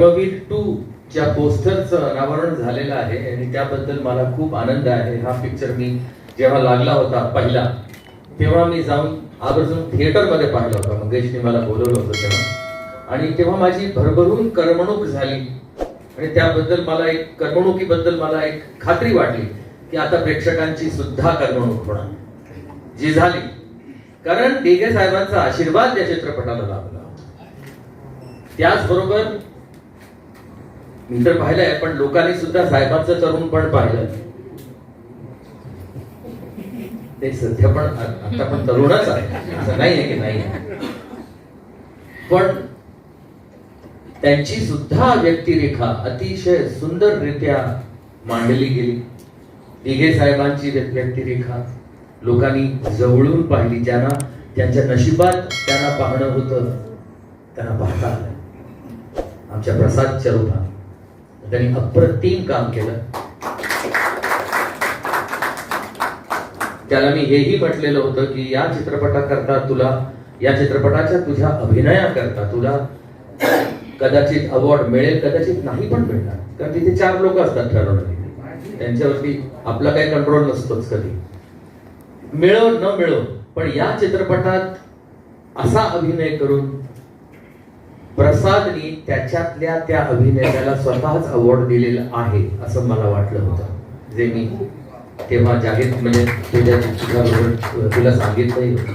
Kabir to च्या पोस्टरचं अनावरण झालेलं आहे आणि त्याबद्दल मला खूप आनंद आहे. हा पिक्चर मी जेव्हा लागला होता पहिला तेव्हा मी जाऊन आवर्जून थिएटरमध्ये पाहिला होता. मंगेशने मला बोलवलं होतं तेव्हा. आणि तेव्हा माझी भरभरून करमणूक झाली. आणि त्याबद्दल मला एक करमणुकीबद्दल मला एक खात्री वाटली की आता प्रेक्षकांची सुद्धा करमणूक होणार. जी झाली. कारण डेगे साहेबांचा आशीर्वाद या चित्रपटाला लाभला. त्याचबरोबर मी तर पाहिलंय पण लोकांनी सुद्धा साहेबांचं तरुण पण पाहिलं. ते सध्या पण आता पण तरुणच आहे. असं नाही आहे की नाही पण त्यांची सुद्धा व्यक्तिरेखा अतिशय सुंदररित्या मांडली गेली. दिघे साहेबांची व्यक्तिरेखा लोकांनी जवळून पाहिली ज्यांना त्यांच्या नशिबात त्यांना पाहणं होतं त्यांना पाहता आलं. आमच्या प्रसाद चरुथा त्यांनी अप्रतिम काम केलं. त्याला मी हेही म्हटलेलं होतं की या चित्रपटाकरता तुला या चित्रपटाच्या तुझ्या अभिनयाकरता तुला कदाचित अवॉर्ड मिळेल कदाचित नाही पण मिळणार. कारण तिथे चार लोक असतात ठरवणारे त्यांच्यावरती आपला काही कंट्रोल नसतोच कधी. मिळव न मिळव पण या चित्रपटात असा अभिनय करून प्रसादनी त्याच्यातल्या त्या अभिनेत्याला स्वतःच अवॉर्ड दिलेला आहे असं मला वाटलं होतं. जे मी तेव्हा जाहीर म्हणजे तुझ्या तुझ्याबरोबर तुला सांगितलंही होतं.